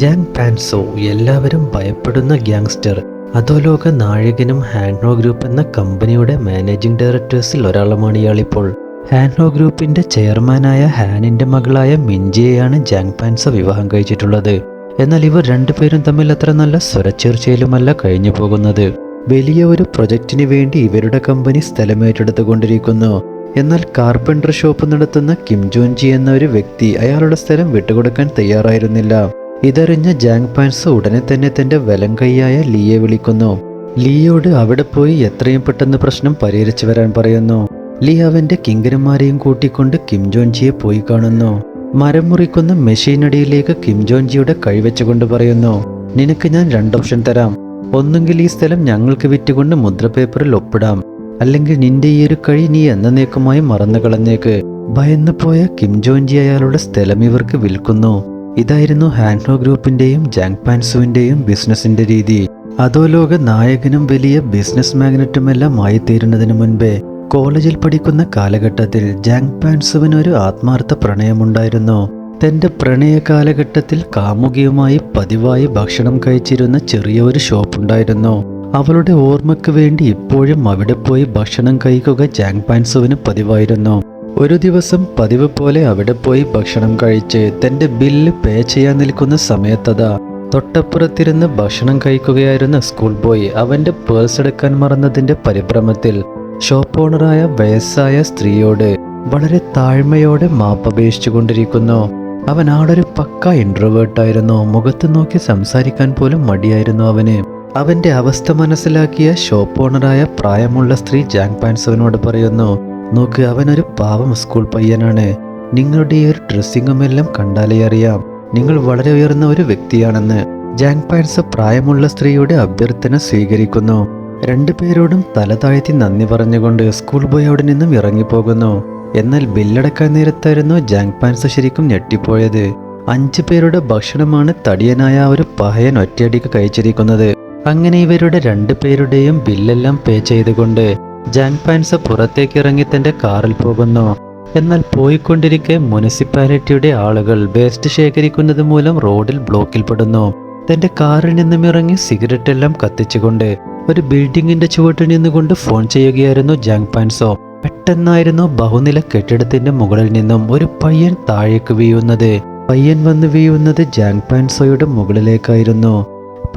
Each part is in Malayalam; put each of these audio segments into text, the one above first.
ജാങ് പാൻസോ എല്ലാവരും ഭയപ്പെടുന്ന ഗ്യാങ്സ്റ്റർ അധോലോക നായകനും ഹാൻഡ്നോ ഗ്രൂപ്പ് എന്ന കമ്പനിയുടെ മാനേജിംഗ് ഡയറക്ടേഴ്സിൽ ഒരാളുമാണ് ഇയാളിപ്പോൾ. ഹാൻഡ്നോ ഗ്രൂപ്പിന്റെ ചെയർമാനായ ഹാനിന്റെ മകളായ മിഞ്ചിയെയാണ് ജാങ് പാൻസോ വിവാഹം കഴിച്ചിട്ടുള്ളത്. എന്നാൽ ഇവർ രണ്ടുപേരും തമ്മിൽ അത്ര നല്ല സ്വരച്ചേർച്ചയിലുമല്ല കഴിഞ്ഞു പോകുന്നത്. വലിയ ഒരു പ്രൊജക്റ്റിന് വേണ്ടി ഇവരുടെ കമ്പനി സ്ഥലമേറ്റെടുത്തുകൊണ്ടിരിക്കുന്നു എന്നാൽ കാർപ്പന്റർ ഷോപ്പ് നടത്തുന്ന കിം ജോൻജി എന്ന ഒരു വ്യക്തി അയാളുടെ സ്ഥലം വിട്ടുകൊടുക്കാൻ തയ്യാറായിരുന്നില്ല. ഇതറിഞ്ഞ ജാങ് പാൻസ് ഉടനെ തന്നെ തന്റെ വലം കൈയായ ലീയെ വിളിക്കുന്നു. ലീയോട് അവിടെ പോയി എത്രയും പെട്ടെന്ന് പ്രശ്നം പരിഹരിച്ചു വരാൻ പറയുന്നു. ലീ അവന്റെ കിങ്കരന്മാരെയും കൂട്ടിക്കൊണ്ട് കിം ജോൻജിയെ പോയി കാണുന്നു. മരം മുറിക്കുന്ന മെഷീനടിയിലേക്ക് കിം ജോൻജിയുടെ കൈവച്ചുകൊണ്ട് പറയുന്നു നിനക്ക് ഞാൻ രണ്ട് ഓപ്ഷൻ തരാം. ഒന്നുകിൽ ഈ സ്ഥലം ഞങ്ങൾക്ക് വിറ്റുകൊണ്ട് മുദ്രപേപ്പറിൽ ഒപ്പിടാം. അല്ലെങ്കിൽ നിന്റെ ഈ ഒരു കഴി നീ എന്നേക്കുമായി മറന്നു കളഞ്ഞേക്ക് ഭയന്നു പോയ കിം ജോൻജി അയാളുടെ സ്ഥലം ഇവർക്ക് വിൽക്കുന്നു. ഇതായിരുന്നു ഹാൻഡോ ഗ്രൂപ്പിന്റെയും ജാങ് പാൻസുവിന്റെയും ബിസിനസിന്റെ രീതി. അധോലോക നായകനും വലിയ ബിസിനസ് മാഗ്നറ്റുമെല്ലാം ആയിത്തീരുന്നതിന് മുൻപേ കോളേജിൽ പഠിക്കുന്ന കാലഘട്ടത്തിൽ ജാങ് പാൻസുവിന് ഒരു ആത്മാർത്ഥ പ്രണയമുണ്ടായിരുന്നു. തന്റെ പ്രണയ കാലഘട്ടത്തിൽ കാമുകിയുമായി പതിവായി ഭക്ഷണം കഴിച്ചിരുന്ന ചെറിയ ഒരു ഷോപ്പുണ്ടായിരുന്നു. അവളുടെ ഓർമ്മയ്ക്ക് വേണ്ടി ഇപ്പോഴും അവിടെ പോയി ഭക്ഷണം കഴിക്കുക ജാങ് പാൻസുവിന് പതിവായിരുന്നു. ഒരു ദിവസം പതിവ് പോലെ അവിടെ പോയി ഭക്ഷണം കഴിച്ച് തന്റെ ബില്ല് പേ ചെയ്യാൻ നിൽക്കുന്ന സമയത്തതാ തൊട്ടപ്പുറത്തിരുന്ന് ഭക്ഷണം കഴിക്കുകയായിരുന്ന സ്കൂൾ ബോയ് അവന്റെ പേഴ്സ് എടുക്കാൻ മറന്നതിന്റെ പരിഭ്രമത്തിൽ ഷോപ്പ് ഓണറായ വയസ്സായ സ്ത്രീയോട് വളരെ താഴ്മയോടെ മാപ്പപേക്ഷിച്ചു കൊണ്ടിരിക്കുന്നു. അവൻ ആളൊരു പക്ക ഇൻട്രോവേർട്ടായിരുന്നു മുഖത്ത് നോക്കി സംസാരിക്കാൻ പോലും മടിയായിരുന്നു അവന്. അവന്റെ അവസ്ഥ മനസ്സിലാക്കിയ ഷോപ്പ് ഓണറായ പ്രായമുള്ള സ്ത്രീ ജാങ് പാൻസവനോട് പറയുന്നു നോക്ക് അവനൊരു പാവം സ്കൂൾ പയ്യനാണ്. നിങ്ങളുടെ ഈ ഒരു ഡ്രസ്സിങ്ങും എല്ലാം കണ്ടാലേ അറിയാം. നിങ്ങൾ വളരെ ഉയർന്ന ഒരു വ്യക്തിയാണെന്ന്. ജാങ് പാൻസ് പ്രായമുള്ള സ്ത്രീയുടെ അഭ്യർത്ഥന സ്വീകരിക്കുന്നു. രണ്ടുപേരോടും തല താഴ്ത്തി നന്ദി പറഞ്ഞുകൊണ്ട് സ്കൂൾ ബോയ് അവിടെ നിന്നും ഇറങ്ങിപ്പോകുന്നു. എന്നാൽ ബില്ലടക്കാൻ നേരത്തായിരുന്നു ജാങ് പാൻസ് ശരിക്കും ഞെട്ടിപ്പോയത്. അഞ്ചു പേരുടെ ഭക്ഷണമാണ് തടിയനായ ഒരു പഹയൻ ഒറ്റയടിക്ക് കഴിച്ചിരിക്കുന്നത്. അങ്ങനെ ഇവരുടെ രണ്ടു പേരുടെയും ബില്ലെല്ലാം പേ ചെയ്തുകൊണ്ട് ജാങ് പാൻസ് പുറത്തേക്ക് ഇറങ്ങി തന്റെ കാറിൽ പോകുന്നു. എന്നാൽ പോയിക്കൊണ്ടിരിക്കെ മുനിസിപ്പാലിറ്റിയുടെ ആളുകൾ വേസ്റ്റ് ശേഖരിക്കുന്നത് മൂലം റോഡിൽ ബ്ലോക്കിൽപ്പെടുന്നു തന്റെ കാറിൽ നിന്നും ഇറങ്ങി സിഗരറ്റ് എല്ലാം കത്തിച്ചുകൊണ്ട് ഒരു ബിൽഡിങ്ങിന്റെ ചുവട്ടിൽ നിന്നുകൊണ്ട് ഫോൺ ചെയ്യുകയായിരുന്നു ജാങ് പാൻസോ പെട്ടെന്നായിരുന്നു ബഹുനില കെട്ടിടത്തിന്റെ മുകളിൽ നിന്നും ഒരു പയ്യൻ താഴേക്ക് വീഴുന്നത്. പയ്യൻ വന്ന് വീഴുന്നത് ജാങ് പാൻസോയുടെ മുകളിലേക്കായിരുന്നു.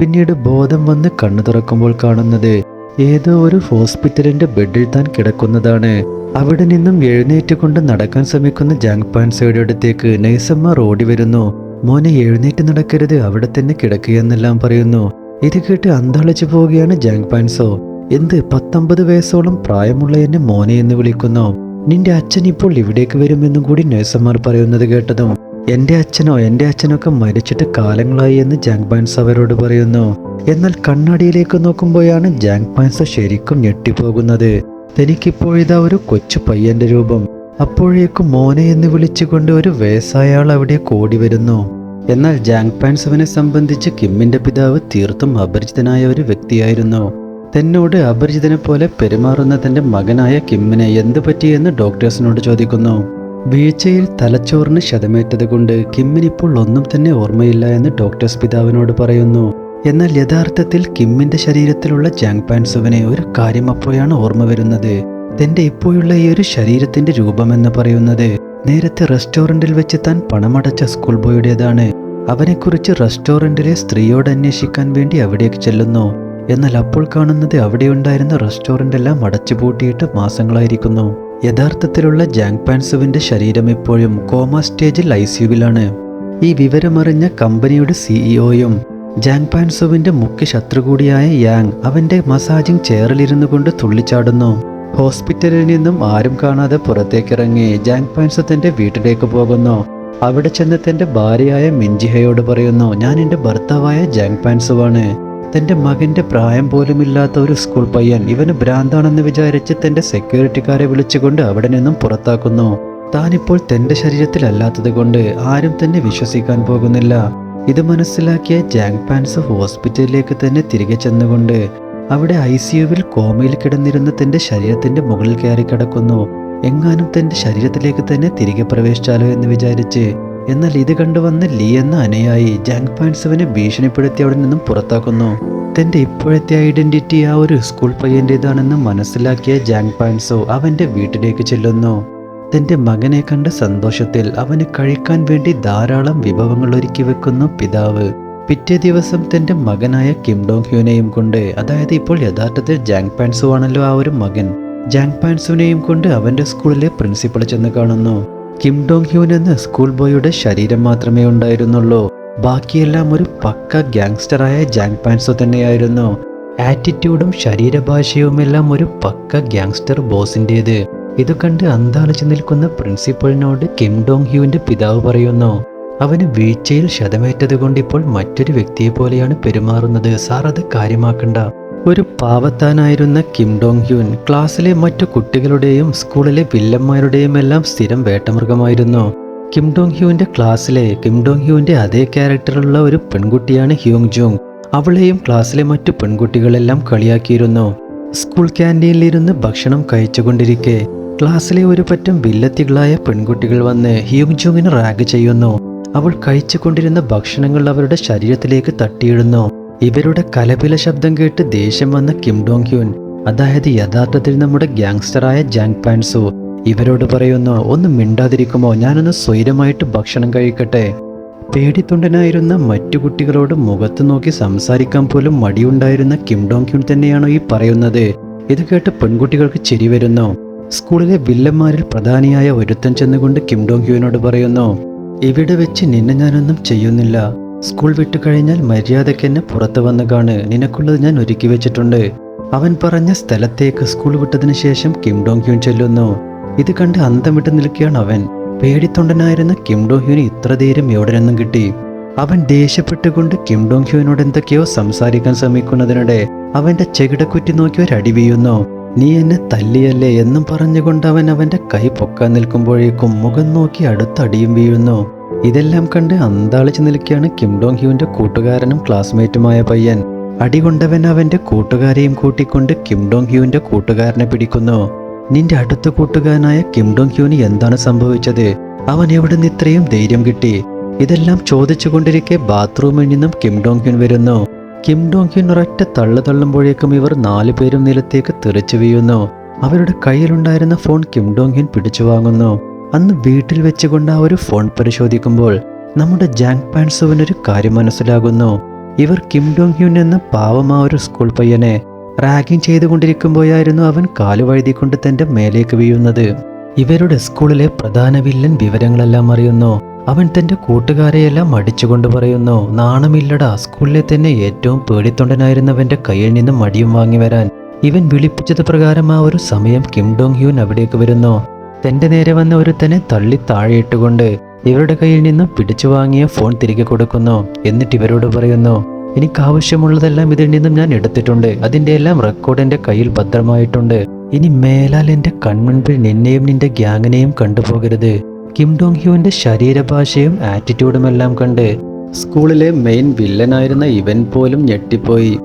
പിന്നീട് ബോധം വന്ന് കണ്ണു തുറക്കുമ്പോൾ കാണുന്നത് ഏതോ ഒരു ഹോസ്പിറ്റലിന്റെ ബെഡിൽ താൻ കിടക്കുന്നതാണ്. അവിടെ നിന്നും എഴുന്നേറ്റ് കൊണ്ട് നടക്കാൻ ശ്രമിക്കുന്ന ജാങ് പാൻസയുടെ അടുത്തേക്ക് നൈസമ്മ ഓടി വരുന്നു. മോനെ എഴുന്നേറ്റ് നടക്കരുത്. അവിടെ തന്നെ കിടക്കുകയെന്നെല്ലാം പറയുന്നു. ഇത് കേട്ട് അന്താളിച്ചു പോവുകയാണ് ജാങ് പാൻസോ. എന്ത്? പത്തൊമ്പത് വയസ്സോളം പ്രായമുള്ള എന്നെ മോനെ എന്ന് വിളിക്കുന്നു. നിന്റെ അച്ഛൻ ഇപ്പോൾ ഇവിടേക്ക് വരുമെന്നും കൂടി നഴ്സന്മാർ പറയുന്നത് കേട്ടതും. എന്റെ അച്ഛനോ എന്റെ അച്ഛനൊക്കെ മരിച്ചിട്ട് കാലങ്ങളായി എന്ന് ജാങ് പാൻസ് അവരോട് പറയുന്നു. എന്നാൽ കണ്ണാടിയിലേക്ക് നോക്കുമ്പോഴാണ് ജാങ് പാൻസ ശരിക്കും ഞെട്ടിപ്പോകുന്നത്. തനിക്കിപ്പോഴിതാ ഒരു കൊച്ചു പയ്യന്റെ രൂപം. അപ്പോഴേക്കും മോനെ എന്ന് വിളിച്ചുകൊണ്ട് ഒരു വയസ്സായ അവിടെ കൂടി വരുന്നു. എന്നാൽ ജാങ് പാൻസുവിനെ സംബന്ധിച്ച് കിമ്മിന്റെ പിതാവ് തീർത്തും അപരിചിതനായ ഒരു വ്യക്തിയായിരുന്നു. തന്നോട് അപരിചിതനെ പോലെ പെരുമാറുന്ന തന്റെ മകനായ കിമ്മിനെ എന്ത് പറ്റിയെന്ന് ഡോക്ടേഴ്സിനോട് ചോദിക്കുന്നു. വീഴ്ചയിൽ തലച്ചോറിന് ക്ഷതമേറ്റത് കൊണ്ട് കിമ്മിനിപ്പോൾ ഒന്നും തന്നെ ഓർമ്മയില്ല എന്ന് ഡോക്ടേഴ്സ് പിതാവിനോട് പറയുന്നു. എന്നാൽ യഥാർത്ഥത്തിൽ കിമ്മിന്റെ ശരീരത്തിലുള്ള ജാങ് പാൻസുവിനെ ഒരു കാര്യം അപ്പോഴാണ് ഓർമ്മ വരുന്നത്. തന്റെ ഇപ്പോഴുള്ള ഈ ഒരു ശരീരത്തിന്റെ രൂപമെന്ന് പറയുന്നത് നേരത്തെ റെസ്റ്റോറന്റിൽ വെച്ച് താൻ പണമടച്ച സ്കൂൾ ബോയുടേതാണ്. അവനെക്കുറിച്ച് റെസ്റ്റോറന്റിലെ സ്ത്രീയോട് അന്വേഷിക്കാൻ വേണ്ടി അവിടേക്ക് ചെല്ലുന്നു. എന്നാൽ അപ്പോൾ കാണുന്നത് അവിടെയുണ്ടായിരുന്ന റെസ്റ്റോറന്റ് എല്ലാം അടച്ചുപൂട്ടിയിട്ട് മാസങ്ങളായിരിക്കുന്നു. യഥാർത്ഥത്തിലുള്ള ജാങ് പാൻസുവിന്റെ ശരീരം ഇപ്പോഴും കോമ സ്റ്റേജിൽ ഐ സിയുവിലാണ് ഈ വിവരമറിഞ്ഞ കമ്പനിയുടെ സിഇഒയും ജാങ് മുഖ്യ ശത്രു കൂടിയായ യാങ് അവന്റെ മസാജിംഗ് ചെയറിലിരുന്നു കൊണ്ട് തുള്ളിച്ചാടുന്നു. ഹോസ്പിറ്റലിൽ നിന്നും ആരും കാണാതെ പുറത്തേക്കിറങ്ങി ജാങ് തന്റെ വീട്ടിലേക്ക് പോകുന്നു. അവിടെ ചെന്ന് തന്റെ ഭാര്യയായ മിഞ്ചിഹയോട് പറയുന്നു ഞാൻ എന്റെ ഭർത്താവായ ജാങ് തന്റെ മകന്റെ പ്രായം പോലുമില്ലാത്ത ഒരു സ്കൂൾ പയ്യൻ ഇവന് ഭ്രാന്താണെന്ന് വിചാരിച്ച് തന്റെ സെക്യൂരിറ്റിക്കാരെ വിളിച്ചുകൊണ്ട് അവിടെ നിന്നും പുറത്താക്കുന്നു. താനിപ്പോൾ തന്റെ ശരീരത്തിലല്ലാത്തത് കൊണ്ട് ആരും തന്നെ വിശ്വസിക്കാൻ പോകുന്നില്ല. ഇത് മനസ്സിലാക്കിയ ജാങ് പാൻസ് ഹോസ്പിറ്റലിലേക്ക് തന്നെ തിരികെ ചെന്നുകൊണ്ട് അവിടെ ഐ സിയുവിൽ കോമയിൽ കിടന്നിരുന്ന തന്റെ ശരീരത്തിന്റെ മുകളിൽ കയറി കിടക്കുന്നു. എങ്ങാനും തന്റെ ശരീരത്തിലേക്ക് തന്നെ തിരികെ പ്രവേശിച്ചാലോ എന്ന് വിചാരിച്ച്. എന്നാൽ ഇത് കണ്ടുവന്ന ലീ എന്ന അനയായി ജാങ് പാൻസുവിനെ ഭീഷണിപ്പെടുത്തി അവിടെ നിന്നും പുറത്താക്കുന്നു. തന്റെ ഇപ്പോഴത്തെ ഐഡന്റിറ്റി ആ ഒരു സ്കൂൾ പയ്യന്റേതാണെന്ന് മനസ്സിലാക്കിയ ജാങ് പാൻസോ അവന്റെ വീട്ടിലേക്ക് ചെല്ലുന്നു. തന്റെ മകനെ കണ്ട സന്തോഷത്തിൽ അവന് കഴിക്കാൻ വേണ്ടി ധാരാളം വിഭവങ്ങൾ ഒരുക്കി വെക്കുന്നു പിതാവ്. പിറ്റേ ദിവസം തന്റെ മകനായ കിം ഡോങ് ഹ്യൂനെയും കൊണ്ട് അതായത് ഇപ്പോൾ യഥാർത്ഥത്തിൽ ജാങ് പാൻസു ആണല്ലോ ആ ഒരു മകൻ ജാങ് പാൻസുവിനെയും കൊണ്ട് അവന്റെ സ്കൂളിലെ പ്രിൻസിപ്പൾ ചെന്ന് കാണുന്നു. കിം ഡോങ് ഹ്യൂൻ എന്ന സ്കൂൾ ബോയുടെ ശരീരം മാത്രമേ ഉണ്ടായിരുന്നുള്ളൂ. ബാക്കിയെല്ലാം ഒരു പക്ക ഗ്യാങ്സ്റ്ററായ ജാങ് പാൻസോ തന്നെയായിരുന്നു. ആറ്റിറ്റ്യൂഡും ശരീരഭാഷയുമെല്ലാം ഒരു പക്ക ഗ്യാങ്സ്റ്റർ ബോസിന്റേത്. ഇത് കണ്ട് അന്താളിച്ചു നിൽക്കുന്ന പ്രിൻസിപ്പളിനോട് കിം ഡോങ് ഹ്യൂവിന്റെ പിതാവ് പറയുന്നു അവന് വീഴ്ചയിൽ ശതമേറ്റത് കൊണ്ട് ഇപ്പോൾ മറ്റൊരു വ്യക്തിയെ പോലെയാണ് പെരുമാറുന്നത്. സാർ അത് കാര്യമാക്കണ്ട. ഒരു പാവത്താനായിരുന്ന കിം ഡോങ് ഹ്യൂൻ ക്ലാസ്സിലെ മറ്റു കുട്ടികളുടെയും സ്കൂളിലെ വില്ലന്മാരുടെയും എല്ലാം സ്ഥിരം വേട്ടമൃഗമായിരുന്നു. കിം ഡോങ് ഹ്യൂവിന്റെ ക്ലാസ്സിലെ കിം ഡോങ് ഹ്യൂവിന്റെ അതേ ക്യാരക്ടറുള്ള ഒരു പെൺകുട്ടിയാണ് ഹ്യൂങ് ജോങ്. അവളെയും ക്ലാസ്സിലെ മറ്റു പെൺകുട്ടികളെല്ലാം കളിയാക്കിയിരുന്നു. സ്കൂൾ ക്യാന്റീനിലിരുന്ന് ഭക്ഷണം കഴിച്ചുകൊണ്ടിരിക്കെ ക്ലാസ്സിലെ ഒരു പറ്റം വില്ലത്തികളായ പെൺകുട്ടികൾ വന്ന് ഹ്യൂങ് ജോങ്ങിന് റാഗ് ചെയ്യുന്നു. അവൾ കഴിച്ചുകൊണ്ടിരുന്ന ഭക്ഷണങ്ങൾ അവരുടെ ശരീരത്തിലേക്ക് തട്ടിയിടുന്നു. ഇവരുടെ കലപില ശബ്ദം കേട്ട് ദേഷ്യം വന്ന കിം ഡോങ് ഹ്യൂൻ അതായത് യഥാർത്ഥത്തിൽ നമ്മുടെ ഗ്യാങ്സ്റ്ററായ ജാങ് പാൻസു ഇവരോട് പറയുന്നു ഒന്ന് മിണ്ടാതിരിക്കുമോ? ഞാനൊന്ന് സ്വൈരമായിട്ട് ഭക്ഷണം കഴിക്കട്ടെ. പേടിത്തൊണ്ടനായിരുന്ന മറ്റു കുട്ടികളോട് മുഖത്ത് നോക്കി സംസാരിക്കാൻ പോലും മടിയുണ്ടായിരുന്ന കിം ഡോങ് ഹ്യൂൻ തന്നെയാണോ ഈ പറയുന്നത്? ഇത് കേട്ട് പെൺകുട്ടികൾക്ക് ചിരി വരുന്നു. സ്കൂളിലെ വില്ലന്മാരിൽ പ്രധാനിയായ ഒരുത്തൻ ചെന്നുകൊണ്ട് കിം ഡോങ് ഹ്യൂവിനോട് പറയുന്നു ഇവിടെ വെച്ച് നിന്നെ ഞാനൊന്നും ചെയ്യുന്നില്ല. സ്കൂൾ വിട്ടു കഴിഞ്ഞാൽ മര്യാദയ്ക്ക് എന്നെ പുറത്തു വന്നു കാണ്. നിനക്കുള്ളത് ഞാൻ ഒരുക്കി വെച്ചിട്ടുണ്ട്. അവൻ പറഞ്ഞ സ്ഥലത്തേക്ക് സ്കൂൾ വിട്ടതിന് ശേഷം കിം ഡോങ് ഹ്യൂൻ ചെല്ലുന്നു. ഇത് കണ്ട് അന്തം വിട്ട് നിൽക്കുകയാണ് അവൻ. പേടിത്തൊണ്ടനായിരുന്ന കിം ഡോങ് ഹ്യൂന് ഇത്ര ധൈര്യം എവിടെ നിന്നും കിട്ടി? അവൻ ദേഷ്യപ്പെട്ടുകൊണ്ട് കിം ഡോങ് ഹ്യൂവിനോട് എന്തൊക്കെയോ സംസാരിക്കാൻ ശ്രമിക്കുന്നതിനിടെ അവന്റെ ചെകിടക്കുറ്റി നോക്കി ഒരു അടി വീഴുന്നു നീ എന്നെ തല്ലിയല്ലേ എന്നും പറഞ്ഞുകൊണ്ട് അവൻ അവന്റെ കൈ പൊക്കാൻ നിൽക്കുമ്പോഴേക്കും മുഖം നോക്കി അടുത്തടിയും വീഴുന്നു. ഇതെല്ലാം കണ്ട് അന്താളിച്ചു നിൽക്കുകയാണ് കിം ഡോങ് ഹ്യൂവിന്റെ കൂട്ടുകാരനും ക്ലാസ്മേറ്റുമായ പയ്യൻ. അടികൊണ്ടവൻ അവന്റെ കൂട്ടുകാരെയും കൂട്ടിക്കൊണ്ട് കിം ഡോങ് ഹ്യൂവിന്റെ കൂട്ടുകാരനെ പിടിക്കുന്നു. നിന്റെ അടുത്ത കൂട്ടുകാരനായ കിം ഡോങ് ഹ്യൂന് എന്താണ് സംഭവിച്ചത്? അവൻ എവിടെ നിന്ന് ഇത്രയും ധൈര്യം കിട്ടി? ഇതെല്ലാം ചോദിച്ചുകൊണ്ടിരിക്കെ ബാത്റൂമിൽ നിന്നും കിം ഡോങ് ഹ്യൂൻ വരുന്നു. കിം ഡോങ് ഹ്യൂൻ ഒരൊറ്റ തള്ളു തള്ളുമ്പോഴേക്കും ഇവർ നാലു പേരും നിലത്തേക്ക് തെറിച്ചു വീഴുന്നു. അവരുടെ കയ്യിലുണ്ടായിരുന്ന ഫോൺ കിം ഡോങ് ഹ്യൂൻ പിടിച്ചു വാങ്ങുന്നു. അന്ന് വീട്ടിൽ വെച്ചുകൊണ്ട് ആ ഒരു ഫോൺ പരിശോധിക്കുമ്പോൾ നമ്മുടെ ജാങ് പാൻസുവിനൊരു കാര്യം മനസ്സിലാകുന്നു. ഇവർ കിം ഡോങ് ഹ്യൂൻ എന്ന പാവം ആ ഒരു സ്കൂൾ പയ്യനെ റാഗിങ് ചെയ്തുകൊണ്ടിരിക്കുമ്പോഴായിരുന്നു അവൻ കാലു വഴുതിക്കൊണ്ട് തന്റെ മേലേക്ക് വീഴുന്നത്. ഇവരുടെ സ്കൂളിലെ പ്രധാന വില്ലൻ വിവരങ്ങളെല്ലാം അറിയുന്നു. അവൻ തന്റെ കൂട്ടുകാരെയെല്ലാം മടിച്ചുകൊണ്ട് പറയുന്നു നാണമില്ലടാ സ്കൂളിലെ തന്നെ ഏറ്റവും പേടിത്തൊണ്ടനായിരുന്നവന്റെ കയ്യിൽ നിന്നും മടിയും വാങ്ങി വരാൻ. ഇവൻ വിളിപ്പിച്ചത് പ്രകാരം ആ ഒരു സമയം കിം ഡോങ് ഹ്യൂൻ അവിടേക്ക് വരുന്നു. തന്റെ നേരെ വന്ന ഒരുത്തനെ തള്ളി താഴെയിട്ടുകൊണ്ട് ഇവരുടെ കയ്യിൽ നിന്നും പിടിച്ചു വാങ്ങിയ ഫോൺ തിരികെ കൊടുക്കുന്നു. എന്നിട്ട് ഇവരോട് പറയുന്നു എനിക്ക് ആവശ്യമുള്ളതെല്ലാം ഇതിൽ നിന്നും ഞാൻ എടുത്തിട്ടുണ്ട്. അതിന്റെ എല്ലാം റെക്കോർഡ് എന്റെ കയ്യിൽ ഭദ്രമായിട്ടുണ്ട്. ഇനി മേലാൽ എന്റെ കൺമുൻപിൽ നിന്നെയും നിന്റെ ഗ്യാങ്ങിനെയും കണ്ടുപോകരുത്. കിം ഡോങ് ഹ്യൂവിന്റെ ശരീരഭാഷയും ആറ്റിറ്റ്യൂഡും എല്ലാം കണ്ട് സ്കൂളിലെ മെയിൻ വില്ലനായിരുന്ന ഇവൻ പോലും ഞെട്ടിപ്പോയി.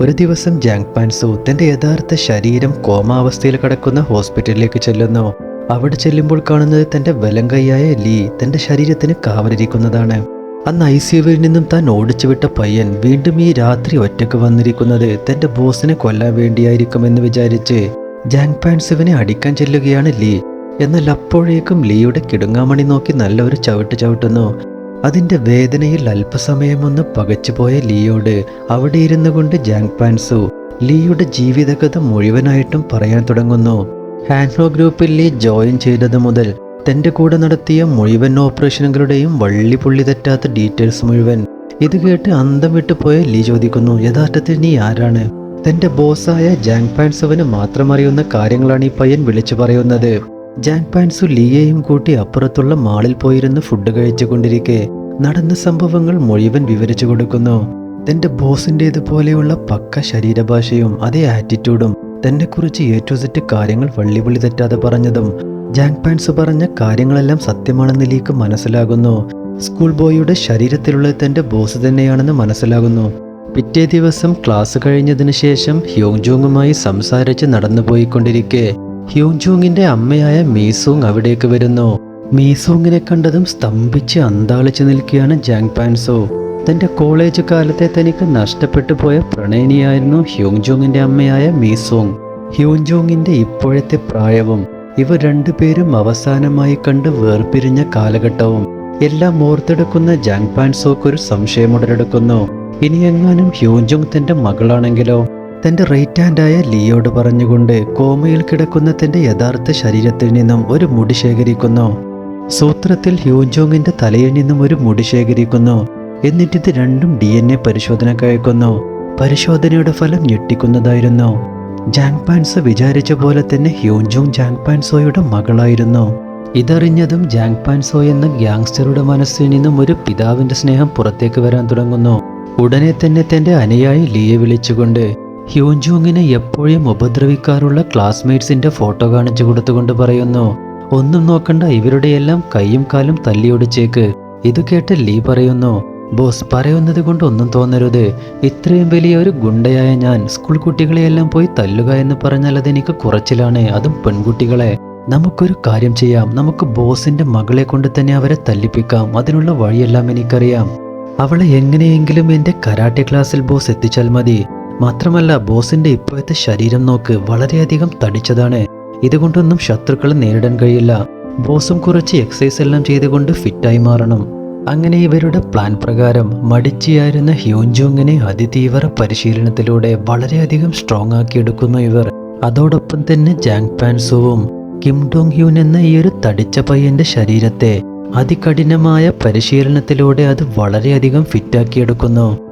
ഒരു ദിവസം ജാങ് പാൻസു തന്റെ യഥാർത്ഥ ശരീരം കോമാവസ്ഥയിൽ കിടക്കുന്ന ഹോസ്പിറ്റലിലേക്ക് ചെല്ലുന്നു. അവിടെ ചെല്ലുമ്പോൾ കാണുന്നത് തന്റെ വലങ്കയ്യായ ലീ തന്റെ ശരീരത്തിന് കാവലിരിക്കുന്നതാണ്. അന്ന് ഐ സി യുവിൽ നിന്നും താൻ ഓടിച്ചുവിട്ട പയ്യൻ വീണ്ടും ഈ രാത്രി ഒറ്റയ്ക്ക് വന്നിരിക്കുന്നത് തന്റെ ബോസിനെ കൊല്ലാൻ വേണ്ടിയായിരിക്കുമെന്ന് വിചാരിച്ച് ജാങ് പാൻസുവിനെ അടിക്കാൻ ചെല്ലുകയാണ് ലീ. എന്നാൽ അപ്പോഴേക്കും ലീയുടെ കിടുങ്ങാമണി നോക്കി നല്ലൊരു ചവിട്ട് ചവിട്ടുന്നു. അതിന്റെ വേദനയിൽ അല്പസമയമൊന്ന് പകച്ചുപോയ ലീയോട് അവിടെ ഇരുന്നു കൊണ്ട് ജാങ് പാൻസു ലീയുടെ ജീവിതകഥ മുഴുവനായിട്ടും പറയാൻ തുടങ്ങുന്നു. ഹാൻഹോ ഗ്രൂപ്പിൽ ലീ ജോയിൻ ചെയ്തത് മുതൽ തന്റെ കൂടെ നടത്തിയ മുഴുവൻ ഓപ്പറേഷനുകളുടെയും വള്ളി പുള്ളി തെറ്റാത്ത ഡീറ്റെയിൽസ് മുഴുവൻ. ഇത് കേട്ട് അന്തം വിട്ടു പോയ ലീ ചോദിക്കുന്നു യഥാർത്ഥത്തിൽ നീ ആരാണ്? തന്റെ ബോസായ ജാങ് പാൻസുവിന് മാത്രം അറിയുന്ന കാര്യങ്ങളാണ് ഈ പയ്യൻ വിളിച്ചു പറയുന്നത്. ജാങ് പാൻസു ലിയയും കൂട്ടി അപ്പുറത്തുള്ള മാളിൽ പോയിരുന്ന് ഫുഡ് കഴിച്ചുകൊണ്ടിരിക്കെ നടന്ന സംഭവങ്ങൾ മുഴുവൻ വിവരിച്ചു കൊടുക്കുന്നു. തന്റെ ബോസിന്റേതുപോലെയുള്ള പക്ക ശരീരഭാഷയും അതേ ആറ്റിറ്റ്യൂഡും തന്നെക്കുറിച്ച് കുറിച്ച് ടു സെറ്റ് കാര്യങ്ങൾ വള്ളിപുള്ളി തെറ്റാതെ പറഞ്ഞതും ജാൻ പാൻസ് പറഞ്ഞ കാര്യങ്ങളെല്ലാം സത്യമാണെന്ന് ലീക്ക് മനസ്സിലാകുന്നു. സ്കൂൾ ബോയിയുടെ ശരീരത്തിലുള്ള തന്റെ ബോസ് തന്നെയാണെന്ന് മനസ്സിലാകുന്നു. പിറ്റേ ദിവസം ക്ലാസ് കഴിഞ്ഞതിന് ശേഷം ഹ്യോങ് ജോങ്ങുമായി സംസാരിച്ച് നടന്നു പോയിക്കൊണ്ടിരിക്കെ അമ്മയായ മീസോങ് അവിടേക്ക് വരുന്നു. മീസോങ്ങിനെ കണ്ടതും സ്തംഭിച്ച് അന്താളിച്ചു നിൽക്കുകയാണ് ജാങ് പാൻസോ. തന്റെ കോളേജ് കാലത്തെ തനിക്ക് നഷ്ടപ്പെട്ടു പോയ പ്രണയിനിയായിരുന്നു ഹ്യൂങ്ജോങ്ങിന്റെ അമ്മയായ മീസോങ്. ഹ്യൂൻജോങ്ങിന്റെ ഇപ്പോഴത്തെ പ്രായവും ഇവ രണ്ടുപേരും അവസാനമായി കണ്ട് വേർപിരിഞ്ഞ കാലഘട്ടവും എല്ലാം ഓർത്തെടുക്കുന്ന ജാങ് പാൻസോക്ക് ഒരു സംശയം ഉടലെടുക്കുന്നു. ഇനിയെങ്ങാനും ഹ്യൂൻജോങ് തന്റെ മകളാണെങ്കിലോ? തന്റെ റൈറ്റ് ഹാൻഡായ ലിയോട് പറഞ്ഞുകൊണ്ട് കോമയിൽ കിടക്കുന്ന തന്റെ യഥാർത്ഥ ശരീരത്തിൽ നിന്നും ഒരു മുടി ശേഖരിക്കുന്നു. സൂത്രത്തിൽ ഹ്യൂജോങ്ങിന്റെ തലയിൽ നിന്നും ഒരു മുടി ശേഖരിക്കുന്നു. എന്നിട്ടിത് രണ്ടും ഡി എൻ എ പരിശോധന കഴിക്കുന്നു പരിശോധനയുടെ ഫലം ഞെട്ടിക്കുന്നതായിരുന്നു. ജാങ് പാൻസ് വിചാരിച്ച പോലെ തന്നെ ഹ്യൂജോങ് ജാങ് പാൻസോയുടെ മകളായിരുന്നു. ഇതറിഞ്ഞതും ജാങ് പാൻസോ എന്ന ഗ്യാങ്സ്റ്ററുടെ മനസ്സിൽ നിന്നും ഒരു പിതാവിന്റെ സ്നേഹം പുറത്തേക്ക് വരാൻ തുടങ്ങുന്നു. ഉടനെ തന്നെ തന്റെ അനുയായി ലിയെ വിളിച്ചുകൊണ്ട് ഹ്യൂൻജോങ്ങിനെ എപ്പോഴും ഉപദ്രവിക്കാറുള്ള ക്ലാസ്മേറ്റ്സിന്റെ ഫോട്ടോ കാണിച്ചു കൊടുത്തുകൊണ്ട് പറയുന്നു ഒന്നും നോക്കണ്ട ഇവരുടെയെല്ലാം കൈയും കാലും തല്ലിയൊടിച്ചേക്ക് ഇത് കേട്ട് ലീ പറയുന്നു ബോസ് പറയുന്നത് കൊണ്ട് ഒന്നും തോന്നരുത്. ഇത്രയും വലിയ ഒരു ഗുണ്ടയായ ഞാൻ സ്കൂൾ കുട്ടികളെയെല്ലാം പോയി തല്ലുക എന്ന് പറഞ്ഞാൽ അതെനിക്ക് കുറച്ചിലാണ്. അതും പെൺകുട്ടികളെ. നമുക്കൊരു കാര്യം ചെയ്യാം. നമുക്ക് ബോസിന്റെ മകളെ കൊണ്ട് തന്നെ അവരെ തല്ലിപ്പിക്കാം. അതിനുള്ള വഴിയെല്ലാം എനിക്കറിയാം. അവളെ എങ്ങനെയെങ്കിലും എന്റെ കരാട്ടെ ക്ലാസ്സിൽ ബോസ് എത്തിച്ചാൽ മതി. മാത്രമല്ല ബോസിന്റെ ഇപ്പോഴത്തെ ശരീരം നോക്ക് വളരെയധികം തടിച്ചതാണ്. ഇതുകൊണ്ടൊന്നും ശത്രുക്കളെ നേരിടാൻ കഴിയില്ല. ബോസും കുറച്ച് എക്സസൈസ് എല്ലാം ചെയ്തുകൊണ്ട് ഫിറ്റായി മാറണം. അങ്ങനെ ഇവരുടെ പ്ലാൻ പ്രകാരം മടിച്ചിയായിരുന്ന ഹ്യൂൻജോങ്ങിനെ അതിതീവ്ര പരിശീലനത്തിലൂടെ വളരെയധികം സ്ട്രോങ് ആക്കിയെടുക്കുന്നു ഇവർ. അതോടൊപ്പം തന്നെ ജാങ് പാൻസുവും കിം ഡോങ് ഹ്യൂൻ എന്ന ഈ ഒരു തടിച്ച പയ്യന്റെ ശരീരത്തെ അതികഠിനമായ പരിശീലനത്തിലൂടെ അത് വളരെയധികം ഫിറ്റാക്കിയെടുക്കുന്നു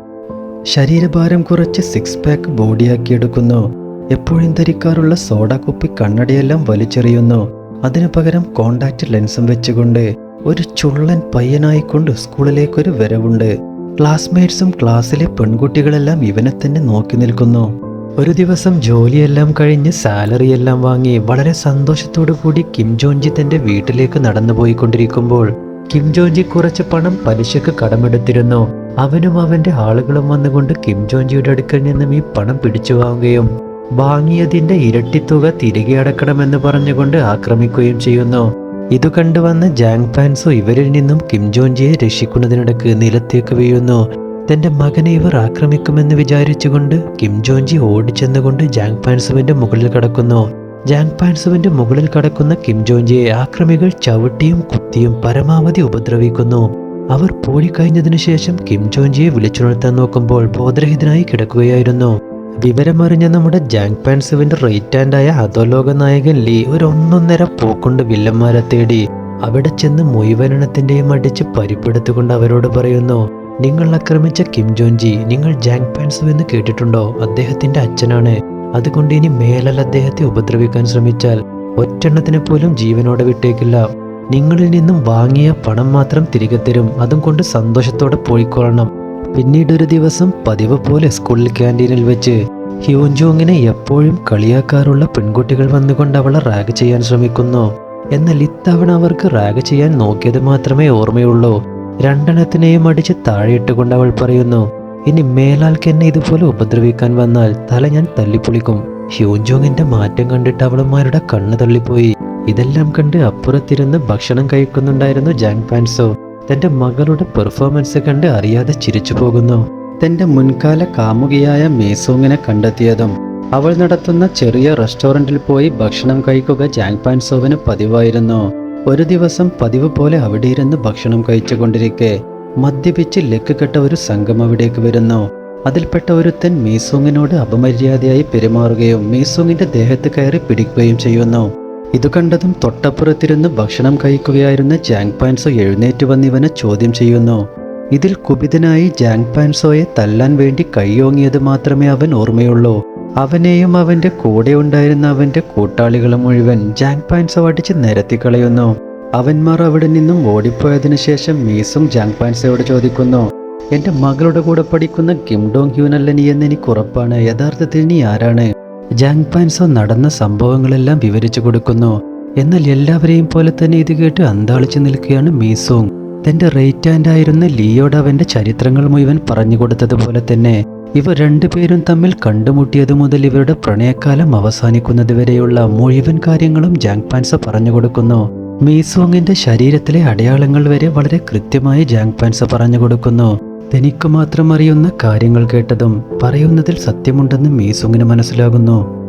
ശരീരഭാരം കുറച്ച് സിക്സ് പാക്ക് ബോഡിയാക്കിയെടുക്കുന്നു. എപ്പോഴും ധരിക്കാറുള്ള സോഡ കുപ്പി കണ്ണടയെല്ലാം വലിച്ചെറിയുന്നു. അതിനു പകരം കോണ്ടാക്ട് ലെൻസും വെച്ചുകൊണ്ട് ഒരു ചുള്ളൻ പയ്യനായിക്കൊണ്ട് സ്കൂളിലേക്കൊരു വരവുണ്ട്. ക്ലാസ്മേറ്റ്സും ക്ലാസ്സിലെ പെൺകുട്ടികളെല്ലാം ഇവനെ തന്നെ നോക്കി നിൽക്കുന്നു. ഒരു ദിവസം ജോലിയെല്ലാം കഴിഞ്ഞ് സാലറിയെല്ലാം വാങ്ങി വളരെ സന്തോഷത്തോടു കൂടി കിം ജോൻജി തന്റെ വീട്ടിലേക്ക് നടന്നു പോയിക്കൊണ്ടിരിക്കുമ്പോൾ കിം ജോൻജി കുറച്ച് പണം പലിശക്ക് കടമെടുത്തിരുന്നു. അവനും അവന്റെ ആളുകളും വന്നുകൊണ്ട് കിം ജോൻജിയുടെ അടുക്കൽ നിന്നും ഈ പണം പിടിച്ചു വാങ്ങുകയും വാങ്ങിയതിന്റെ ഇരട്ടി തുക തിരികെ അടക്കണമെന്ന് പറഞ്ഞുകൊണ്ട് ആക്രമിക്കുകയും ചെയ്യുന്നു. ഇത് കണ്ടുവന്ന ജാങ് ഫാൻസോ ഇവരിൽ നിന്നും കിം ജോൻജിയെ രക്ഷിക്കുന്നതിനിടക്ക് നിലത്തേക്ക് വീഴുന്നു. തന്റെ മകനെ ഇവർ ആക്രമിക്കുമെന്ന് വിചാരിച്ചുകൊണ്ട് കിം ജോൻജി ഓടിച്ചെന്നുകൊണ്ട് ജാങ് ഫാൻസുവിന്റെ മുകളിൽ കടക്കുന്നു. ജാങ് പാൻസുവിന്റെ മുകളിൽ കടക്കുന്ന കിം ജോൻജിയെ ആക്രമികൾ ചവിട്ടിയും കുത്തിയും പരമാവധി ഉപദ്രവിക്കുന്നു. അവർ പോയിക്കഴിഞ്ഞതിനു ശേഷം കിം ജോൻജിയെ വിളിച്ചുണർത്താൻ നോക്കുമ്പോൾ ബോധരഹിതനായി കിടക്കുകയായിരുന്നു. വിവരമറിഞ്ഞ നമ്മുടെ ജാങ് പാൻസുവിന്റെ റൈറ്റ് ഹാൻഡായ അധോലോക നായകൻ ലീ ഒരു ഒന്നൊന്നര പോക്കൊണ്ട് വില്ലന്മാരെ തേടി. അവിടെ ചെന്ന് മൊയ്വരണത്തിന്റെയും അടിച്ച് പരിപ്പെടുത്തുകൊണ്ട് അവരോട് പറയുന്നു നിങ്ങൾ ആക്രമിച്ച കിം ജോൻജി നിങ്ങൾ ജാങ് പാൻസു എന്ന് കേട്ടിട്ടുണ്ടോ? അദ്ദേഹത്തിന്റെ അച്ഛനാണ്. അതുകൊണ്ട് ഇനി മേലൽ അദ്ദേഹത്തെ ഉപദ്രവിക്കാൻ ശ്രമിച്ചാൽ. ഒറ്റെണ്ണത്തിന് പോലും ജീവനോടെ വിട്ടേക്കില്ല. നിങ്ങളിൽ നിന്നും വാങ്ങിയ പണം മാത്രം തിരികെ തരും. അതും കൊണ്ട് സന്തോഷത്തോടെ പോയിക്കൊള്ളണം. പിന്നീട് ഒരു ദിവസം പതിവ് പോലെ സ്കൂളിൽ ക്യാന്റീനിൽ വെച്ച് ഹ്യൂൻജോങ്ങിനെ എപ്പോഴും കളിയാക്കാറുള്ള പെൺകുട്ടികൾ വന്നുകൊണ്ട് അവളെ റാഗ് ചെയ്യാൻ ശ്രമിക്കുന്നു. എന്നാൽ ഇത്തവണ അവർക്ക് റാഗ് ചെയ്യാൻ നോക്കിയത് മാത്രമേ ഓർമ്മയുള്ളൂ. രണ്ടെണ്ണത്തിനെയും അടിച്ച് താഴെയിട്ടുകൊണ്ട് അവൾ പറയുന്നു ഇനി മേലാൽക്ക് എന്നെ ഇതുപോലെ ഉപദ്രവിക്കാൻ വന്നാൽ തല ഞാൻ തല്ലിപ്പൊളിക്കും ഹ്യൂൻജോങ്ങിന്റെ മാറ്റം കണ്ടിട്ട് അവളുമാരുടെ കണ്ണ് തള്ളിപ്പോയി. ഇതെല്ലാം കണ്ട് അപ്പുറത്തിരുന്ന് ഭക്ഷണം കഴിക്കുന്നുണ്ടായിരുന്നു ജാങ് പാൻസോ. തന്റെ മകളുടെ പെർഫോമൻസ് കണ്ട് അറിയാതെ ചിരിച്ചു പോകുന്നു. തന്റെ മുൻകാല കാമുകിയായ മേസോങ്ങിനെ കണ്ടെത്തിയതും അവൾ നടത്തുന്ന ചെറിയ റെസ്റ്റോറന്റിൽ പോയി ഭക്ഷണം കഴിക്കുക ജാങ് പാൻസോവിന് പതിവായിരുന്നു. ഒരു ദിവസം പതിവ് പോലെ അവിടെ ഇരുന്ന് ഭക്ഷണം കഴിച്ചുകൊണ്ടിരിക്കെ മദ്യപിച്ച് ലെക്കുകെട്ട ഒരു സംഘം അവിടേക്ക് വരുന്നു. അതിൽപ്പെട്ട ഒരുത്തൻ മീസോങ്ങിനോട് അപമര്യാദയായി പെരുമാറുകയും മീസോങ്ങിന്റെ ദേഹത്ത് കയറി പിടിക്കുകയും ചെയ്യുന്നു. ഇത് കണ്ടതും തൊട്ടപ്പുറത്തിരുന്ന് ഭക്ഷണം കഴിക്കുകയായിരുന്ന ജാങ് പാൻസോ എഴുന്നേറ്റ് വന്നിവനെ ചോദ്യം ചെയ്യുന്നു. ഇതിൽ കുപിതനായി ജാങ് പാൻസോയെ തല്ലാൻ വേണ്ടി കൈയോങ്ങിയത് മാത്രമേ അവൻ ഓർമ്മയുള്ളൂ. അവനെയും അവന്റെ കൂടെ ഉണ്ടായിരുന്ന അവന്റെ കൂട്ടാളികളും മുഴുവൻ ജാങ് പാൻസോ അടിച്ച് നിരത്തിക്കളയുന്നു അവന്മാർ അവിടെ നിന്നും ഓടിപ്പോയതിനു ശേഷം മീസും ജാങ് പാൻസോയോട് ചോദിക്കുന്നു എന്റെ മകളുടെ കൂടെ പഠിക്കുന്ന കിം ഡോങ് ഹ്യൂനല്ല നീ എന്ന് എനിക്ക് ഉറപ്പാണ്. യഥാർത്ഥത്തിൽ നീ ആരാണ്? ജാങ് പാൻസോ നടന്ന സംഭവങ്ങളെല്ലാം വിവരിച്ചു കൊടുക്കുന്നു. എന്നാൽ എല്ലാവരെയും പോലെ തന്നെ ഇത് കേട്ട് അന്താളിച്ചു നിൽക്കുകയാണ് മീസോങ്. തന്റെ റൈറ്റ് ഹാൻഡ് ആയിരുന്ന ലിയോട് അവന്റെ ചരിത്രങ്ങൾ മുഴുവൻ പറഞ്ഞു കൊടുത്തതുപോലെ തന്നെ ഇവർ രണ്ടുപേരും തമ്മിൽ കണ്ടുമുട്ടിയതു മുതൽ ഇവരുടെ പ്രണയകാലം അവസാനിക്കുന്നതുവരെയുള്ള മുഴുവൻ കാര്യങ്ങളും ജാങ് പാൻസോ പറഞ്ഞു കൊടുക്കുന്നു. മീസോങ്ങിന്റെ ശരീരത്തിലെ അടയാളങ്ങൾ വരെ വളരെ കൃത്യമായി ജാങ് പാൻസോ പറഞ്ഞു കൊടുക്കുന്നു. തനിക്ക് മാത്രം അറിയുന്ന കാര്യങ്ങൾ കേട്ടതും പറയുന്നതിൽ സത്യമുണ്ടെന്ന് മീസുങ്ങിന് മനസ്സിലാകുന്നു.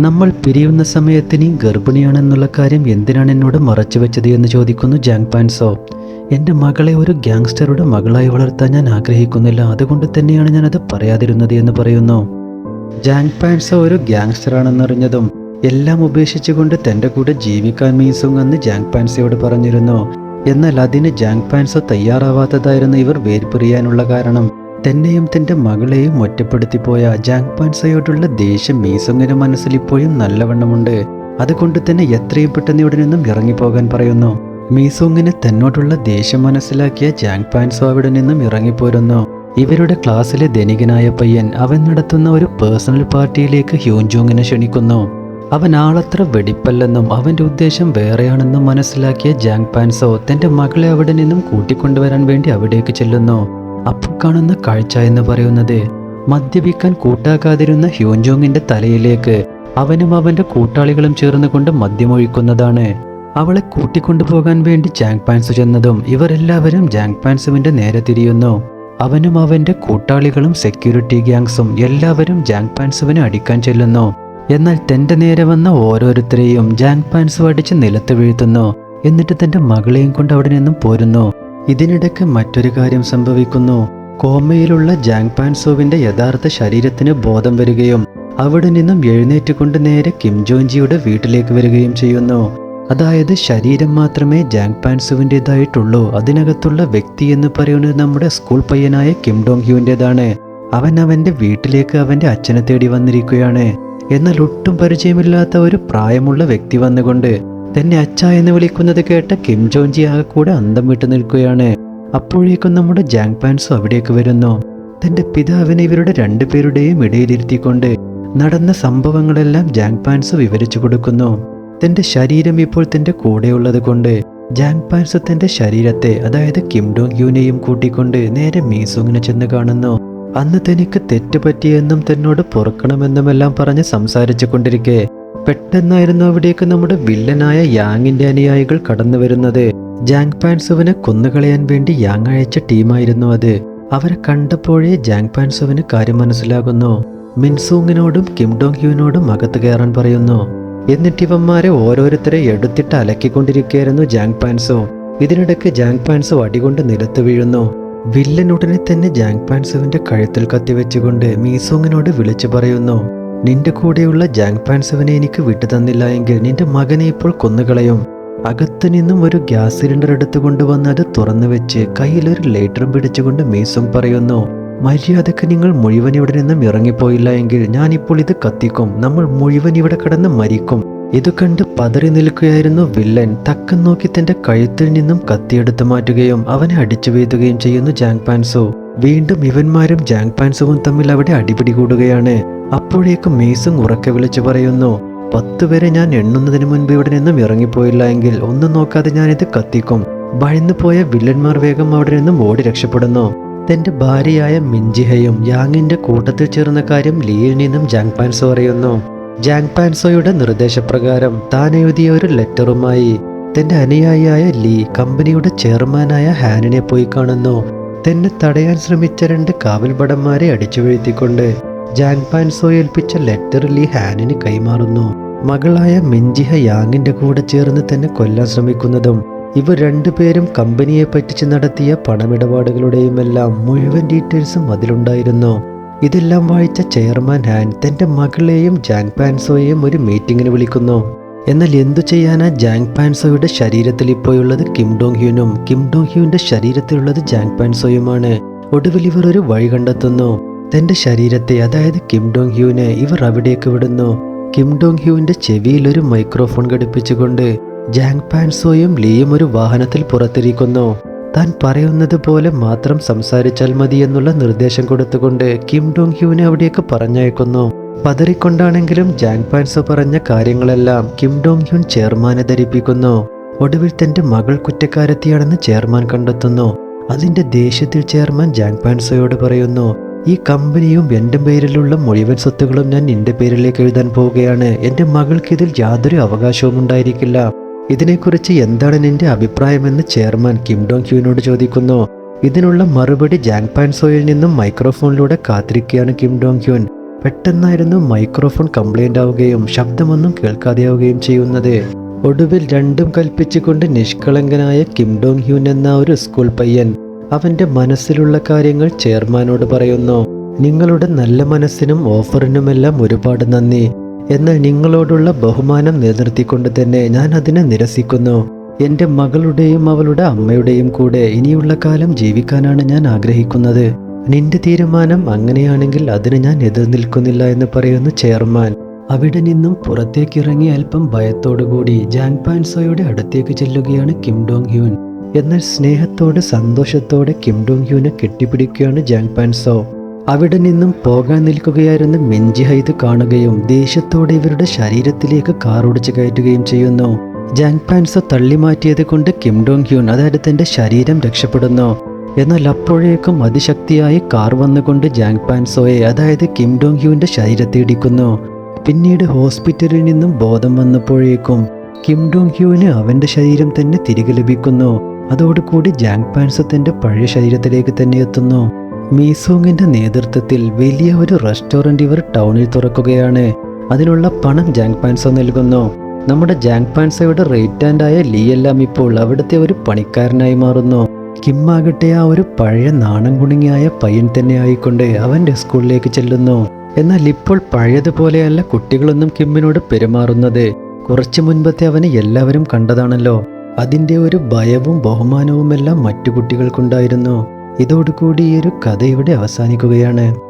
നമ്മൾ പിരിയുന്ന സമയത്ത് നീ ഗർഭിണിയാണെന്നുള്ള കാര്യം എന്തിനാണ് എന്നോട് മറച്ചു വെച്ചത് എന്ന് ചോദിക്കുന്നു ജാങ് പാൻസോ. എന്റെ മകളെ ഒരു ഗ്യാങ്സ്റ്ററുടെ മകളായി വളർത്താൻ ഞാൻ ആഗ്രഹിക്കുന്നില്ല. അതുകൊണ്ട് തന്നെയാണ് ഞാനത് പറയാതിരുന്നത് എന്ന് പറയുന്നു. ജാങ് പാൻസോ ഒരു ഗ്യാങ്സ്റ്ററാണെന്നറിഞ്ഞതും എല്ലാം ഉപേക്ഷിച്ചുകൊണ്ട് തന്റെ കൂടെ ജീവിക്കാൻ മീസുങ് അന്ന് ജാങ് പാൻസയോട് പറഞ്ഞിരുന്നു. എന്നാൽ അതിന് ജാങ് പാൻസോ തയ്യാറാവാത്തതായിരുന്നു ഇവർ വേർപിരിയാനുള്ള കാരണം. തന്നെയും തന്റെ മകളെയും ഒറ്റപ്പെടുത്തിപ്പോയ ജാങ് പാൻസയോടുള്ള ദേഷ്യം മീസുങ്ങിന് മനസ്സിൽ ഇപ്പോഴും നല്ലവണ്ണമുണ്ട്. അതുകൊണ്ട് തന്നെ എത്രയും പെട്ടെന്ന് ഇവിടെ നിന്നും ഇറങ്ങിപ്പോകാൻ പറയുന്നു. മീസോങ്ങിന് തന്നോടുള്ള ദേഷ്യം മനസ്സിലാക്കിയ ജാങ് പാൻസോ അവിടെ നിന്നും ഇറങ്ങിപ്പോരുന്നു. ഇവരുടെ ക്ലാസ്സിലെ ധനികനായ പയ്യൻ അവൻ നടത്തുന്ന ഒരു പേഴ്സണൽ പാർട്ടിയിലേക്ക് ഹ്യൂൻജോങ്ങിനെ ക്ഷണിക്കുന്നു. അവൻ ആളത്ര വെടിപ്പല്ലെന്നും അവന്റെ ഉദ്ദേശം വേറെയാണെന്നും മനസ്സിലാക്കിയ ജാങ് പാൻസോ തന്റെ മകളെ അവിടെ നിന്നും കൂട്ടിക്കൊണ്ടുവരാൻ വേണ്ടി അവിടേക്ക് ചെല്ലുന്നു. അപ്പോൾ കാണുന്ന കാഴ്ച എന്ന് പറയുന്നത് മദ്യപിക്കാൻ കൂട്ടാക്കാതിരുന്ന ഹ്യൂൻജോങ്ങിന്റെ തലയിലേക്ക് അവനും അവന്റെ കൂട്ടാളികളും ചേർന്നുകൊണ്ട് മദ്യമൊഴിക്കുന്നതാണ്. അവളെ കൂട്ടിക്കൊണ്ടുപോകാൻ വേണ്ടി ജാങ് പാൻസു ചെന്നതും ഇവരെല്ലാവരും ജാങ് പാൻസുവിന്റെ നേരെ തിരിയുന്നു. അവനും അവന്റെ കൂട്ടാളികളും സെക്യൂരിറ്റി ഗ്യാങ്സും എല്ലാവരും ജാങ് പാൻസുവിനെ അടിക്കാൻ ചെല്ലുന്നു. എന്നാൽ തന്റെ നേരെ വന്ന ഓരോരുത്തരെയും ജാങ് പാൻസ് അടിച്ച് നിലത്ത് വീഴ്ത്തുന്നു. എന്നിട്ട് തന്റെ മകളെയും കൊണ്ട് അവിടെ നിന്നും പോരുന്നു. ഇതിനിടയ്ക്ക് മറ്റൊരു കാര്യം സംഭവിക്കുന്നു. കോമയിലുള്ള ജാങ് പാൻസോവിന്റെ യഥാർത്ഥ ശരീരത്തിന് ബോധം വരികയും അവിടെ നിന്നും എഴുന്നേറ്റുകൊണ്ട് നേരെ കിം ജോൻജിയുടെ വീട്ടിലേക്ക് വരികയും ചെയ്യുന്നു. അതായത് ശരീരം മാത്രമേ ജാങ് പാൻസുവിന്റെതായിട്ടുള്ളൂ അതിനകത്തുള്ള വ്യക്തി എന്ന് പറയുന്നത് നമ്മുടെ സ്കൂൾ പയ്യനായ കിം ഡോങ് ഹ്യൂവിന്റെതാണ് അവൻ അവന്റെ വീട്ടിലേക്ക് അവന്റെ അച്ഛനെ തേടി വന്നിരിക്കുകയാണ്. എന്നാൽ ഒട്ടും പരിചയമില്ലാത്ത ഒരു പ്രായമുള്ള വ്യക്തി വന്നുകൊണ്ട് തന്നെ അച്ഛ എന്ന് വിളിക്കുന്നത് കേട്ട കിം ജോൻജി ആകെ കൂടെ അന്തം വിട്ടു നിൽക്കുകയാണ്. അപ്പോഴേക്കും നമ്മുടെ ജാങ് പാൻസും അവിടേക്ക് വരുന്നു. തന്റെ പിതാവിനെ ഇവരുടെ രണ്ടുപേരുടെയും ഇടയിലിരുത്തിക്കൊണ്ട് നടന്ന സംഭവങ്ങളെല്ലാം ജാങ് പാൻസ് വിവരിച്ചു കൊടുക്കുന്നു. തന്റെ ശരീരം ഇപ്പോൾ തന്റെ കൂടെയുള്ളത് കൊണ്ട് ജാങ് പാൻസ് തന്റെ ശരീരത്തെ അതായത് കിം ഡോങ് യുനെയും കൂട്ടിക്കൊണ്ട് നേരെ മീസോങ്ങിനെ ചെന്ന് കാണുന്നു. അന്ന് തനിക്ക് തെറ്റ് പറ്റിയെന്നും തന്നോട് പൊറുക്കണമെന്നുമെല്ലാം പറഞ്ഞ് സംസാരിച്ചു കൊണ്ടിരിക്കെ പെട്ടെന്നായിരുന്നു അവിടേക്ക് നമ്മുടെ വില്ലനായ യാങ്ങിന്റെ അനുയായികൾ കടന്നു വരുന്നത്. ജാങ് പാൻസുവിനെ കൊന്നുകളയാൻ വേണ്ടി യാങ് അയച്ച ടീമായിരുന്നു അത്. അവരെ കണ്ടപ്പോഴേ ജാങ് പാൻസുവിന് കാര്യം മനസ്സിലാകുന്നു. മിൻസൂങ്ങിനോടും കിം ഡോങ് അകത്തു അകത്ത് കയറാൻ പറയുന്നു. എന്നിട്ട് ഇവന്മാരെ ഓരോരുത്തരെ എടുത്തിട്ട് അലക്കിക്കൊണ്ടിരിക്കുകയായിരുന്നു ജാങ് പാൻസോ. ഇതിനിടയ്ക്ക് ജാങ് പാൻസോ അടികൊണ്ട് നിലത്ത് വീഴുന്നു. വില്ലൻ ഉടനെ തന്നെ ജാങ് പാൻസുവിന്റെ കഴുത്തിൽ കത്തിവെച്ചുകൊണ്ട് മീസോങ്ങിനോട് വിളിച്ചു പറയുന്നു നിന്റെ കൂടെയുള്ള ജാങ് പാൻസുവിനെ എനിക്ക് വിട്ടു തന്നില്ല എങ്കിൽ നിന്റെ മകനെ ഇപ്പോൾ കൊന്നുകളയും. അകത്തു നിന്നും ഒരു ഗ്യാസ് സിലിണ്ടർ എടുത്തു കൊണ്ടുവന്ന് അത് തുറന്നു വെച്ച് കയ്യിലൊരു ലൈറ്റർ പിടിച്ചുകൊണ്ട് മീസോങ് പറയുന്നു മര്യാദയ്ക്ക് നിങ്ങൾ മുഴുവൻ ഇവിടെ നിന്നും ഇറങ്ങിപ്പോയില്ല എങ്കിൽ ഞാനിപ്പോൾ ഇത് കത്തിക്കും. നമ്മൾ മുഴുവൻ ഇവിടെ കിടന്ന് മരിക്കും. ഇത് കണ്ട് പതറി നിൽക്കുകയായിരുന്നു വില്ലൻ. തക്കം നോക്കി തന്റെ കഴുത്തിൽ നിന്നും കത്തിയെടുത്തു മാറ്റുകയും അവനെ അടിച്ചു വീഴ്ത്തുകയും ചെയ്യുന്നു ജാങ് പാൻസു. വീണ്ടും ഇവന്മാരും ജാങ് പാൻസുവും തമ്മിൽ അവിടെ അടിപിടി കൂടുകയാണ് അപ്പോഴേക്കും മീസും ഉറക്കെ വിളിച്ചു പറയുന്നു പത്ത് വരെ ഞാൻ എണ്ണുന്നതിന് മുൻപ് ഇവിടെ നിന്നും ഇറങ്ങിപ്പോയില്ല എങ്കിൽ ഒന്നും നോക്കാതെ ഞാനിത് കത്തിക്കും. ഭയന്നു പോയ വില്ലന്മാർ വേഗം അവിടെ നിന്നും ഓടി രക്ഷപ്പെടുന്നു. തന്റെ ഭാര്യയായ മിഞ്ചിഹയും യാങ്ങിന്റെ കൂട്ടത്തിൽ ചേർന്ന കാര്യം ലീയിൽ നിന്നും ജാങ് പാൻസോ അറിയുന്നു. ജാങ് പാൻസോയുടെ നിർദ്ദേശപ്രകാരം താൻ എഴുതിയ ഒരു ലെറ്ററുമായി തന്റെ അനുയായിയായ ലീ കമ്പനിയുടെ ചെയർമാനായ ഹാനിനെ പോയി കാണുന്നു. തന്നെ തടയാൻ ശ്രമിച്ച രണ്ട് കാവൽഭടന്മാരെ അടിച്ചു വീഴ്ത്തിക്കൊണ്ട് ജാങ് പാൻസോ ഏൽപ്പിച്ച ലെറ്റർ ലീ ഹാനിന് കൈമാറുന്നു. മകളായ മിഞ്ചിഹ യാങ്ങിന്റെ കൂടെ ചേർന്ന് തന്നെ കൊല്ലാൻ ശ്രമിക്കുന്നതും ഇവർ രണ്ടുപേരും കമ്പനിയെ പറ്റിച്ച് നടത്തിയ പണമിടപാടുകളുടെയുമെല്ലാം മുഴുവൻ ഡീറ്റെയിൽസും അതിലുണ്ടായിരുന്നു. ഇതെല്ലാം വായിച്ച ചെയർമാൻ ഹാൻ തന്റെ മകളെയും ജാങ് പാൻസോയെയും ഒരു മീറ്റിങ്ങിന് വിളിക്കുന്നു. എന്നാൽ എന്തു ചെയ്യാനാ ജാങ് പാൻസോയുടെ ശരീരത്തിൽ ഇപ്പോഴുള്ളത് കിം ഡോങ് ഹ്യൂനും കിം ഡോങ് ഹ്യൂന്റെ ശരീരത്തിലുള്ളത് ജാങ് പാൻസോയുമാണ്. ഒടുവിൽ ഇവർ ഒരു വഴി കണ്ടെത്തുന്നു. തന്റെ ശരീരത്തെ അതായത് കിം ഡോങ് ഹ്യൂവിനെ ഇവർ അവിടേക്ക് വിടുന്നു. കിം ഡോങ് ഹ്യൂവിന്റെ ചെവിയിൽ ഒരു മൈക്രോഫോൺ ഘടിപ്പിച്ചുകൊണ്ട് ജാങ് പാൻസോയും ലീയും ഒരു വാഹനത്തിൽ പുറത്തിരിക്കുന്നു. താൻ പറയുന്നത് പോലെ മാത്രം സംസാരിച്ചാൽ മതി എന്നുള്ള നിർദ്ദേശം കൊടുത്തുകൊണ്ട് കിം ഡോങ് ഹ്യൂവിനെ അവിടെയൊക്കെ പറഞ്ഞയക്കുന്നു. പതറിക്കൊണ്ടാണെങ്കിലും ജാങ് പാൻസോ പറഞ്ഞ കാര്യങ്ങളെല്ലാം കിം ഡോങ് ഹ്യൂൻ ചെയർമാനെ ധരിപ്പിക്കുന്നു. ഒടുവിൽ തന്റെ മകൾ കുറ്റക്കാരത്തിയാണെന്ന് ചെയർമാൻ കണ്ടെത്തുന്നു. അതിന്റെ ദേഷ്യത്തിൽ ചെയർമാൻ ജാങ് പാൻസോയോട് പറയുന്നു ഈ കമ്പനിയും എന്റെ പേരിലുള്ള മുഴുവൻ സ്വത്തുക്കളും ഞാൻ നിന്റെ പേരിലേക്ക് എഴുതാൻ പോവുകയാണ്. എന്റെ മകൾക്ക് ഇതിൽ യാതൊരു അവകാശവും ഉണ്ടായിരിക്കില്ല ഇതിനെക്കുറിച്ച് എന്താണ് നിന്റെ അഭിപ്രായമെന്ന് ചെയർമാൻ കിം ഡോങ് ഹ്യൂവിനോട് ചോദിക്കുന്നു. ഇതിനുള്ള മറുപടി ജാങ് പാൻസോയിൽ നിന്നും മൈക്രോഫോണിലൂടെ കാത്തിരിക്കുകയാണ് കിം ഡോങ് ഹ്യൂൻ. പെട്ടെന്നായിരുന്നു മൈക്രോഫോൺ കംപ്ലൈന്റ് ആവുകയും ശബ്ദമൊന്നും കേൾക്കാതെയാവുകയും ചെയ്യുന്നത്. ഒടുവിൽ രണ്ടും കൽപ്പിച്ചുകൊണ്ട് നിഷ്കളങ്കനായ കിം ഡോങ് ഹ്യൂൻ എന്ന ഒരു സ്കൂൾ പയ്യൻ അവന്റെ മനസ്സിലുള്ള കാര്യങ്ങൾ ചെയർമാനോട് പറയുന്നു. നിങ്ങളുടെ നല്ല മനസ്സിനും ഓഫറിനുമെല്ലാം ഒരുപാട് നന്ദി. എന്നാൽ നിങ്ങളോടുള്ള ബഹുമാനം നിലനിർത്തിക്കൊണ്ട് തന്നെ ഞാൻ അതിനെ നിരസിക്കുന്നു. എന്റെ മകളുടെയും അവളുടെ അമ്മയുടെയും കൂടെ ഇനിയുള്ള കാലം ജീവിക്കാനാണ് ഞാൻ ആഗ്രഹിക്കുന്നത്. നിന്റെ തീരുമാനം അങ്ങനെയാണെങ്കിൽ അതിന് ഞാൻ എതിർനിൽക്കുന്നില്ല എന്ന് പറയുന്നു ചെയർമാൻ. അവിടെ നിന്നും പുറത്തേക്കിറങ്ങി അല്പം ഭയത്തോടുകൂടി ജാങ് പാൻസോയുടെ അടുത്തേക്ക് ചെല്ലുകയാണ് കിം ഡോങ് ഹ്യൂൻ. എന്നാൽ സ്നേഹത്തോടെ സന്തോഷത്തോടെ കിം ഡോങ് ഹ്യൂനെ കെട്ടിപ്പിടിക്കുകയാണ് ജാങ് പാൻസോ. അവിടെ നിന്നും പോകാൻ നിൽക്കുകയായിരുന്ന മിഞ്ചി ഹൈത് കാണുകയും ദേഷ്യത്തോടെ ഇവരുടെ ശരീരത്തിലേക്ക് കാറോടിച്ച് കയറ്റുകയും ചെയ്യുന്നു. ജാങ് പാൻസോ തള്ളി മാറ്റിയത് കൊണ്ട് കിം ഡോങ് ഹ്യൂൺ അതായത് തന്റെ ശരീരം രക്ഷപ്പെടുന്നു. എന്നാൽ അപ്പോഴേക്കും അതിശക്തിയായി കാർ വന്നുകൊണ്ട് ജാങ് പാൻസോയെ അതായത് കിം ഡോങ് ഹ്യൂവിന്റെ ശരീരത്തെ ഇടിക്കുന്നു. പിന്നീട് ഹോസ്പിറ്റലിൽ നിന്നും ബോധം വന്നപ്പോഴേക്കും കിം ഡോങ് ഹ്യൂവിന് അവന്റെ ശരീരം തന്നെ തിരികെ ലഭിക്കുന്നു. അതോടുകൂടി ജാങ് പാൻസോ തന്റെ പഴയ ശരീരത്തിലേക്ക് തന്നെ എത്തുന്നു. മീസോങ്ങിന്റെ നേതൃത്വത്തിൽ വലിയ ഒരു റെസ്റ്റോറന്റ് ഇവർ ടൗണിൽ തുറക്കുകയാണ്. അതിനുള്ള പണം ജാങ് പാൻസോ നൽകുന്നു. നമ്മുടെ ജാങ് പാൻസയുടെ റേറ്റ് ആൻഡ് ആയ ലീ എല്ലാം ഇപ്പോൾ അവിടുത്തെ ഒരു പണിക്കാരനായി മാറുന്നു. കിമ്മാകട്ടെ ആ ഒരു പഴയ നാണം കുണുങ്ങിയായ പയ്യൻ തന്നെ ആയിക്കൊണ്ട് അവന്റെ സ്കൂളിലേക്ക് ചെല്ലുന്നു. എന്നാൽ ഇപ്പോൾ പഴയതുപോലെയല്ല കുട്ടികളൊന്നും കിമ്മിനോട് പെരുമാറുന്നത്. കുറച്ചു മുൻപത്തെ അവനെ എല്ലാവരും കണ്ടതാണല്ലോ. അതിന്റെ ഒരു ഭയവും ബഹുമാനവുമെല്ലാം മറ്റു കുട്ടികൾക്കുണ്ടായിരുന്നു. ഇതോടുകൂടി ഈ ഒരു കഥ ഇവിടെ അവസാനിക്കുകയാണ്.